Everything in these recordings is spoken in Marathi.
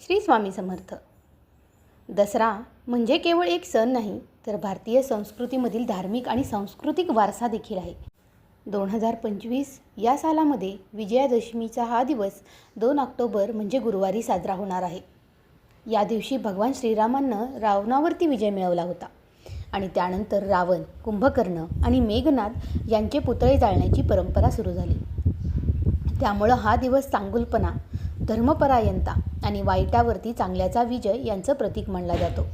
श्री स्वामी समर्थ. दसरा म्हणजे केवळ एक सण नाही तर भारतीय संस्कृतीमधील धार्मिक आणि सांस्कृतिक वारसा देखील आहे. दोन हजार पंचवीस या सालामध्ये विजयादशमीचा हा दिवस दोन ऑक्टोबर म्हणजे गुरुवारी साजरा होणार आहे. या दिवशी भगवान श्रीरामांनं रावणावरती विजय मिळवला होता आणि त्यानंतर रावण कुंभकर्ण आणि मेघनाद यांचे पुतळे जाळण्याची परंपरा सुरू झाली. त्यामुळं हा दिवस चांगुलपणा धर्मपरायणता आणि वाईटावरती चांगल्याचा विजय यांचं प्रतीक मानला जातो.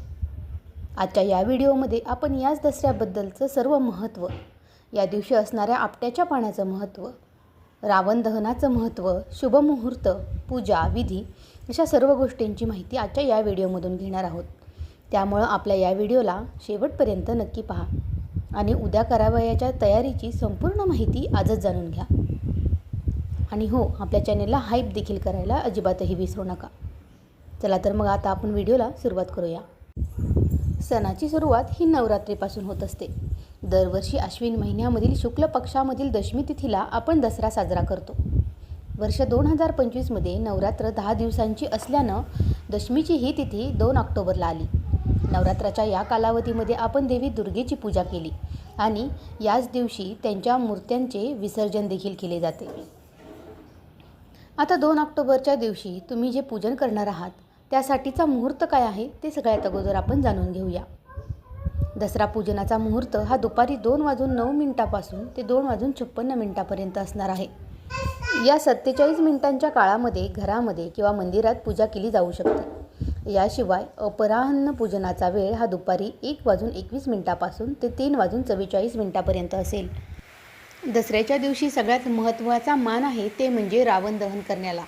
आजच्या या व्हिडिओमध्ये आपण याच दसऱ्याबद्दलचं सर्व महत्त्व या दिवशी असणाऱ्या आपट्याच्या पाण्याचं महत्त्व रावण दहनाचं महत्त्व शुभमुहूर्त पूजा विधी अशा सर्व गोष्टींची माहिती आजच्या या व्हिडिओमधून घेणार आहोत. त्यामुळं आपल्या या व्हिडिओला शेवटपर्यंत नक्की पहा आणि उद्या करावयाच्या तयारीची संपूर्ण माहिती आजच जाणून घ्या. आणि हो आपल्या चॅनेलला हाईप देखील करायला अजिबातही विसरू नका. चला तर मग आता आपण व्हिडिओला सुरुवात करूया. सणाची सुरुवात ही नवरात्रीपासून होत असते. दरवर्षी अश्विन महिन्यामधील शुक्ल पक्षामधील दशमी तिथीला आपण दसरा साजरा करतो. वर्ष दोन हजार पंचवीसमध्ये नवरात्र दहा दिवसांची असल्यानं दशमीची ही तिथी दोन ऑक्टोबरला आली. नवरात्राच्या या कालावधीमध्ये आपण देवी दुर्गेची पूजा केली आणि याच दिवशी त्यांच्या मूर्त्यांचे विसर्जन देखील केले जाते. आता दोन ऑक्टोबरच्या दिवशी तुम्ही जे पूजन करणार आहात त्यासाठीचा मुहूर्त काय आहे ते सगळ्यात अगोदर आपण जाणून घेऊया. दसरा पूजनाचा मुहूर्त हा दुपारी दोन वाजून नऊ मिनिटापासून ते दोन वाजून छप्पन्न मिनिटापर्यंत असणार आहे. या सत्तेचाळीस मिनिटांच्या काळामध्ये घरामध्ये किंवा मंदिरात पूजा केली जाऊ शकते. याशिवाय अपराह्न पूजनाचा वेळ हा दुपारी एक वाजून एकवीस मिनिटापासून ते तीन वाजून चव्वेचाळीस मिनिटापर्यंत असेल. दसऱ्याच्या दिवशी सगळ्यात महत्त्वाचा मान आहे ते म्हणजे रावण दहन करण्याला.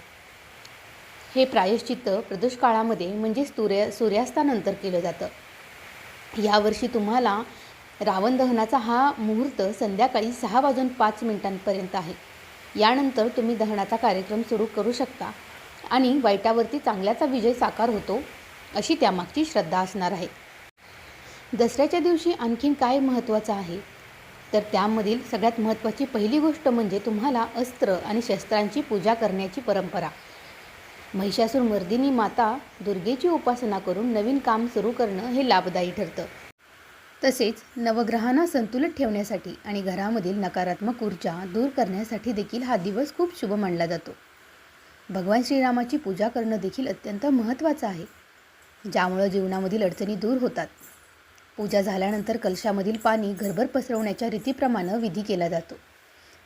हे प्रायश्चित्त प्रदोष काळामध्ये म्हणजे सूर्य सूर्यास्तानंतर केलं जातं. यावर्षी तुम्हाला रावण दहनाचा हा मुहूर्त संध्याकाळी सहा वाजून पाच मिनिटांपर्यंत आहे. यानंतर तुम्ही दहनाचा कार्यक्रम सुरू करू शकता आणि वाईटावरती चांगल्याचा विजय साकार होतो अशी त्यामागची श्रद्धा असणार आहे. दसऱ्याच्या दिवशी आणखीन काय महत्त्वाचं आहे? तर त्यामधील सगळ्यात महत्त्वाची पहिली गोष्ट म्हणजे तुम्हाला अस्त्र आणि शस्त्रांची पूजा करण्याची परंपरा. महिषासूर मर्दिनी माता दुर्गेची उपासना करून नवीन काम सुरू करणं हे लाभदायी ठरतं. तसेच नवग्रहांना संतुलित ठेवण्यासाठी आणि घरामधील नकारात्मक ऊर्जा दूर करण्यासाठी देखील हा दिवस खूप शुभ मानला जातो. भगवान श्रीरामाची पूजा करणं देखील अत्यंत महत्त्वाचं आहे. ज्यामुळं जीवनामधील अडचणी दूर होतात. पूजा झाल्यानंतर कलशामधील पाणी घरभर पसरवण्याच्या रीतीप्रमाणे विधी केला जातो.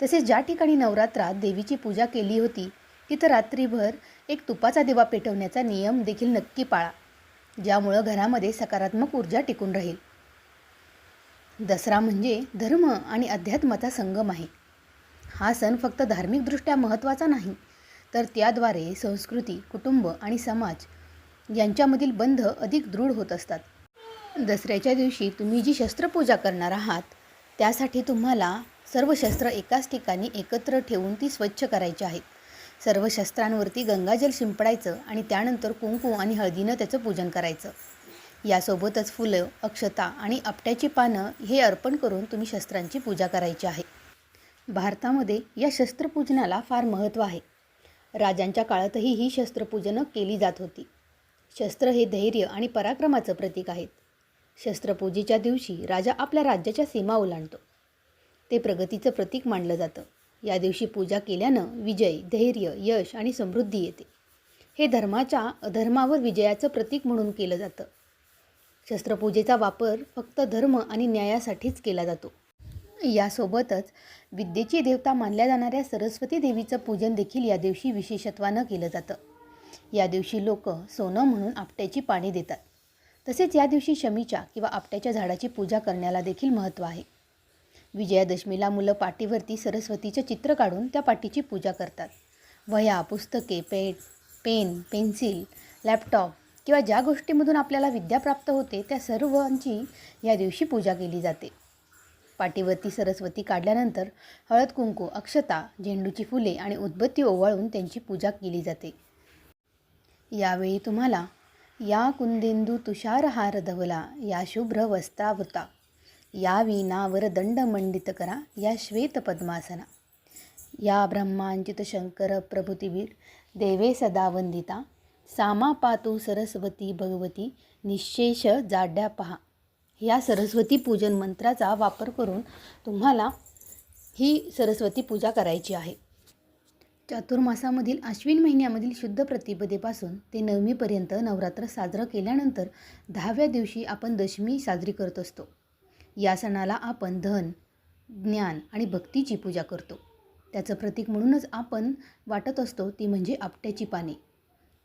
तसेच ज्या ठिकाणी नवरात्रात देवीची पूजा केली होती तिथं रात्रीभर एक तुपाचा दिवा पेटवण्याचा नियम देखील नक्की पाळा ज्यामुळं घरामध्ये सकारात्मक ऊर्जा टिकून राहील. दसरा म्हणजे धर्म आणि अध्यात्माचा संगम आहे. हा सण फक्त धार्मिकदृष्ट्या महत्त्वाचा नाही तर त्याद्वारे संस्कृती कुटुंब आणि समाज यांच्यामधील बंध अधिक दृढ होत असतात. दसऱ्याच्या दिवशी तुम्ही जी शस्त्रपूजा करणार आहात त्यासाठी तुम्हाला सर्व शस्त्र एकाच ठिकाणी एकत्र ठेवून ती स्वच्छ करायची आहेत. सर्व शस्त्रांवरती गंगाजल शिंपडायचं आणि त्यानंतर कुंकू आणि हळदीनं त्याचं पूजन करायचं. यासोबतच फुलं अक्षता आणि आपट्याची पानं हे अर्पण करून तुम्ही शस्त्रांची पूजा करायची आहे. भारतामध्ये या शस्त्रपूजनाला फार महत्त्व आहे. राजांच्या काळातही ही शस्त्रपूजनं केली जात होती. शस्त्र हे धैर्य आणि पराक्रमाचं प्रतीक आहेत. शस्त्रपूजेच्या दिवशी राजा आपल्या राज्याच्या सीमा ओलांडतो. ते प्रगतीचं प्रतीक मानलं जातं. या दिवशी पूजा केल्यानं विजय धैर्य यश आणि समृद्धी येते. हे धर्माच्या अधर्मावर विजयाचं प्रतीक म्हणून केलं जातं. शस्त्रपूजेचा वापर फक्त धर्म आणि न्यायासाठीच केला जातो. यासोबतच विद्येची देवता मानल्या जाणाऱ्या सरस्वती देवीचं पूजन देखील या दिवशी विशेषत्वानं केलं जातं. या दिवशी लोक सोनं म्हणून आपट्याची पाणी देतात. तसेच या दिवशी शमीच्या किंवा आपट्याच्या झाडाची पूजा करण्याला देखील महत्त्व आहे. विजयादशमीला मुलं पाटीवरती सरस्वतीचं चित्र काढून त्या पाटीची पूजा करतात. वह्या पुस्तके पेट पेन पेन्सिल लॅपटॉप किंवा ज्या गोष्टीमधून आपल्याला विद्या प्राप्त होते त्या सर्वांची या दिवशी पूजा केली जाते. पाटीवरती सरस्वती काढल्यानंतर हळद कुंकू अक्षता झेंडूची फुले आणि उदबत्ती ओवाळून त्यांची पूजा केली जाते. यावेळी तुम्हाला या कुंदेंदू तुषारहार धवला या शुभ्र वस्त्रावृता या वीणावर दंड मंडित करा या श्वेत पद्मासना या ब्रह्मांचित शंकर प्रभृतीवीर देवे सदा वंदिता सामा पातू सरस्वती भगवती निशेष जाड्या पहा. या सरस्वती पूजन मंत्राचा वापर करून तुम्हाला ही सरस्वती पूजा करायची आहे. चातुर्मासामधील आश्विन महिन्यामधील शुद्ध प्रतिपदेपासून ते नवमीपर्यंत नवरात्र साजरं केल्यानंतर दहाव्या दिवशी आपण दशमी साजरी करत असतो. या सणाला आपण धन ज्ञान आणि भक्तीची पूजा करतो. त्याचं प्रतीक म्हणूनच आपण वाटत असतो ती म्हणजे आपट्याची पाने.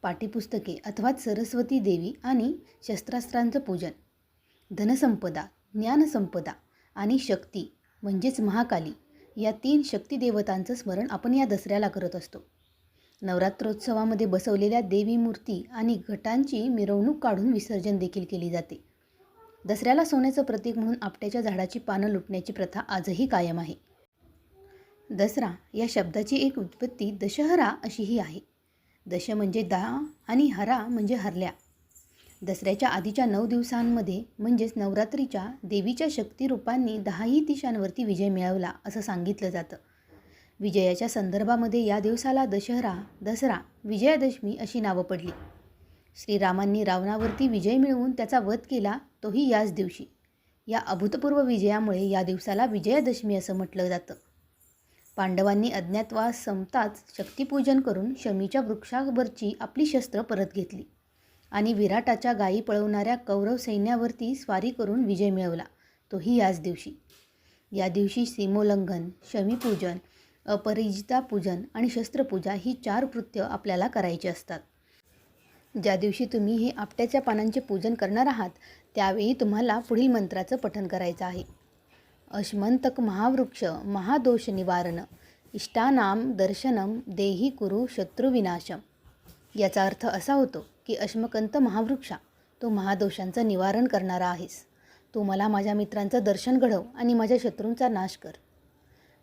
पाठ्यपुस्तके अथवा सरस्वती देवी आणि शस्त्रास्त्रांचं पूजन. धनसंपदा ज्ञानसंपदा आणि शक्ती म्हणजेच महाकाली. या तीन शक्तिदेवतांचं स्मरण आपण या दसऱ्याला करत असतो. नवरात्रोत्सवामध्ये बसवलेल्या देवी मूर्ती आणि घटांची मिरवणूक काढून विसर्जन देखील केली जाते. दसऱ्याला सोन्याचं प्रतीक म्हणून आपट्याच्या झाडाची पानं लुटण्याची प्रथा आजही कायम आहे. दसरा या शब्दाची एक उत्पत्ती दशहरा अशीही आहे. दश म्हणजे दहा आणि हरा म्हणजे हरल्या. दसऱ्याच्या आधीच्या नऊ दिवसांमध्ये म्हणजेच नवरात्रीच्या देवीच्या शक्तिरूपांनी दहाही दिशांवरती विजय मिळवला असं सांगितलं जातं. विजयाच्या संदर्भामध्ये या दिवसाला दशहरा दसरा विजयादशमी अशी नावं पडली. श्रीरामांनी रावणावरती विजय मिळवून त्याचा वध केला तोही याच दिवशी. या अभूतपूर्व विजयामुळे या दिवसाला विजयादशमी असं म्हटलं जातं. पांडवांनी अज्ञातवास संपताच शक्तिपूजन करून शमीच्या वृक्षावरची आपली शस्त्र परत घेतली. आणि विराटाच्या गायी पळवणाऱ्या कौरव सैन्यावरती स्वारी करून विजय मिळवला. तोही याच दिवशी. या दिवशी सीमोल्लंघन शमीपूजन अपरिजिता पूजन आणि शस्त्रपूजा ही चार कृत्य आपल्याला करायची असतात. ज्या दिवशी तुम्ही हे आपट्याच्या पानांचे पूजन करणार आहात त्यावेळी तुम्हाला पुढील मंत्राचं पठन करायचं आहे. अश्मंतक महावृक्ष महादोष निवारण इष्टानाम दर्शनम देही कुरु शत्रुविनाशम. याचा अर्थ असा होतो की अश्मकंत महावृक्षा तो महादोषांचं निवारण करणारा आहेस. तू मला माझ्या मित्रांचं दर्शन घडव आणि माझ्या शत्रूंचा नाश कर.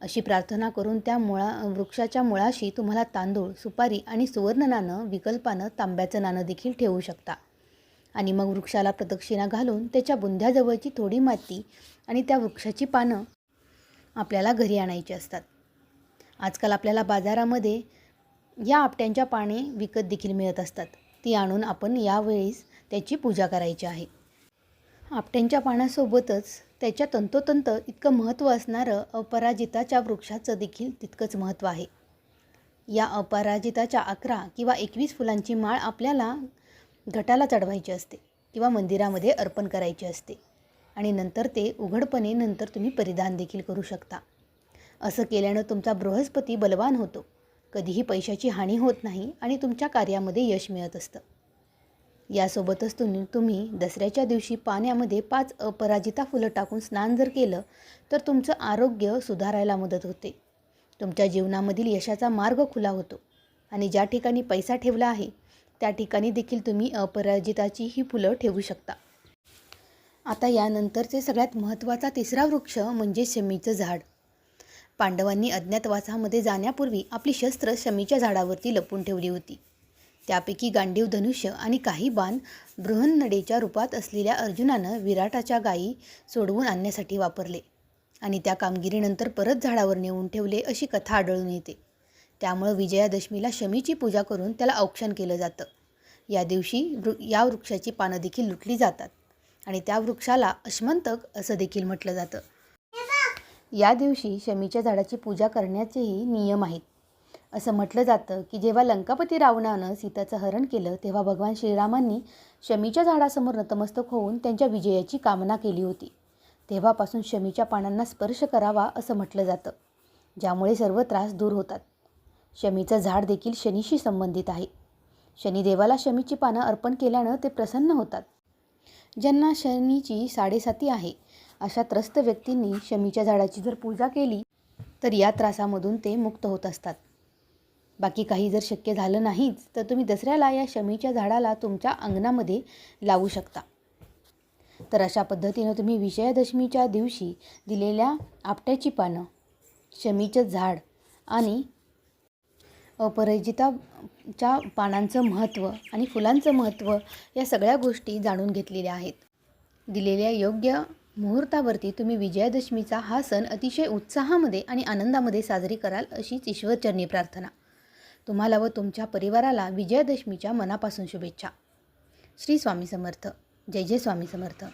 अशी प्रार्थना करून त्या मुळा वृक्षाच्या मुळाशी तुम्हाला तांदूळ सुपारी आणि सुवर्ण नाणं विकल्पानं तांब्याचं नाणं देखील ठेवू शकता. आणि मग वृक्षाला प्रदक्षिणा घालून त्याच्या बुंध्याजवळची थोडी माती आणि त्या वृक्षाची पानं आपल्याला घरी आणायची असतात. आजकाल आपल्याला बाजारामध्ये या आपट्यांच्या पाने विकत देखील मिळत असतात. ती आणून आपण यावेळेस त्याची पूजा करायची आहे. आपट्यांच्या पानासोबतच त्याच्या तंतोतंत इतकं महत्त्व असणारं अपराजिताच्या वृक्षाचं देखील तितकंच महत्त्व आहे. या अपराजिताच्या अकरा किंवा एकवीस फुलांची माळ आपल्याला घटाला चढवायची असते किंवा मंदिरामध्ये अर्पण करायची असते आणि नंतर ते उघडपणे नंतर तुम्ही परिधान देखील करू शकता. असं केल्यानं तुमचा बृहस्पती बलवान होतो. कधीही पैशाची हानी होत नाही आणि तुमच्या कार्यामध्ये यश मिळत असतं. यासोबतच तुम्ही तुम्ही दसऱ्याच्या दिवशी पाण्यामध्ये पाच अपराजिता फुलं टाकून स्नान जर केलं तर तुमचं आरोग्य सुधारायला मदत होते. तुमच्या जीवनामधील यशाचा मार्ग खुला होतो आणि ज्या ठिकाणी पैसा ठेवला आहे त्या ठिकाणी देखील तुम्ही अपराजिताची ही फुलं ठेवू शकता. आता यानंतरचे सगळ्यात महत्त्वाचा तिसरा वृक्ष म्हणजे शमीचं झाड. पांडवांनी अज्ञातवासामध्ये जाण्यापूर्वी आपली शस्त्र शमीच्या झाडावरती लपून ठेवली होती. त्यापैकी गांडीव धनुष्य आणि काही बाण बृहन्नडेच्या रूपात असलेल्या अर्जुनानं विराटाच्या गायी सोडवून आणण्यासाठी वापरले आणि त्या कामगिरीनंतर परत झाडावर नेऊन ठेवले अशी कथा आढळून येते. त्यामुळं विजयादशमीला शमीची पूजा करून त्याला औक्षण केलं जातं. या दिवशी वृ या वृक्षाची पानं देखील लुटली जातात आणि त्या वृक्षाला अश्मंतक असं देखील म्हटलं जातं. या दिवशी शमीच्या झाडाची पूजा करण्याचेही नियम आहेत. असं म्हटलं जातं की जेव्हा लंकापती रावणानं सीताचं हरण केलं तेव्हा भगवान श्रीरामांनी शमीच्या झाडासमोर नतमस्तक होऊन त्यांच्या विजयाची कामना केली होती. तेव्हापासून शमीच्या पानांना स्पर्श करावा असं म्हटलं जातं ज्यामुळे सर्व त्रास दूर होतात. शमीचं झाड देखील शनीशी संबंधित आहे. शनिदेवाला शमीची पानं अर्पण केल्यानं ते प्रसन्न होतात. ज्यांना शनीची साडेसाती आहे अशा त्रस्त व्यक्तींनी शमीच्या झाडाची जर पूजा केली तर या त्रासामधून ते मुक्त होत असतात. बाकी काही जर शक्य झालं नाहीच तर तुम्ही दसऱ्याला या शमीच्या झाडाला तुमच्या अंगणामध्ये लावू शकता. तर अशा पद्धतीनं तुम्ही विजयादशमीच्या दिवशी दिलेल्या आपट्याची पानं शमीचं झाड आणि अपराजिताच्या पानांचं महत्त्व आणि फुलांचं महत्त्व या सगळ्या गोष्टी जाणून घेतलेल्या आहेत. दिलेल्या योग्य मुहूर्तावरती तुम्ही विजयादशमीचा हा सण अतिशय उत्साहामध्ये आणि आनंदामध्ये साजरी कराल अशीच ईश्वरचरणी प्रार्थना. तुम्हाला व तुमच्या परिवाराला विजयादशमीच्या मनापासून शुभेच्छा. श्री स्वामी समर्थ. जय जय स्वामी समर्थ.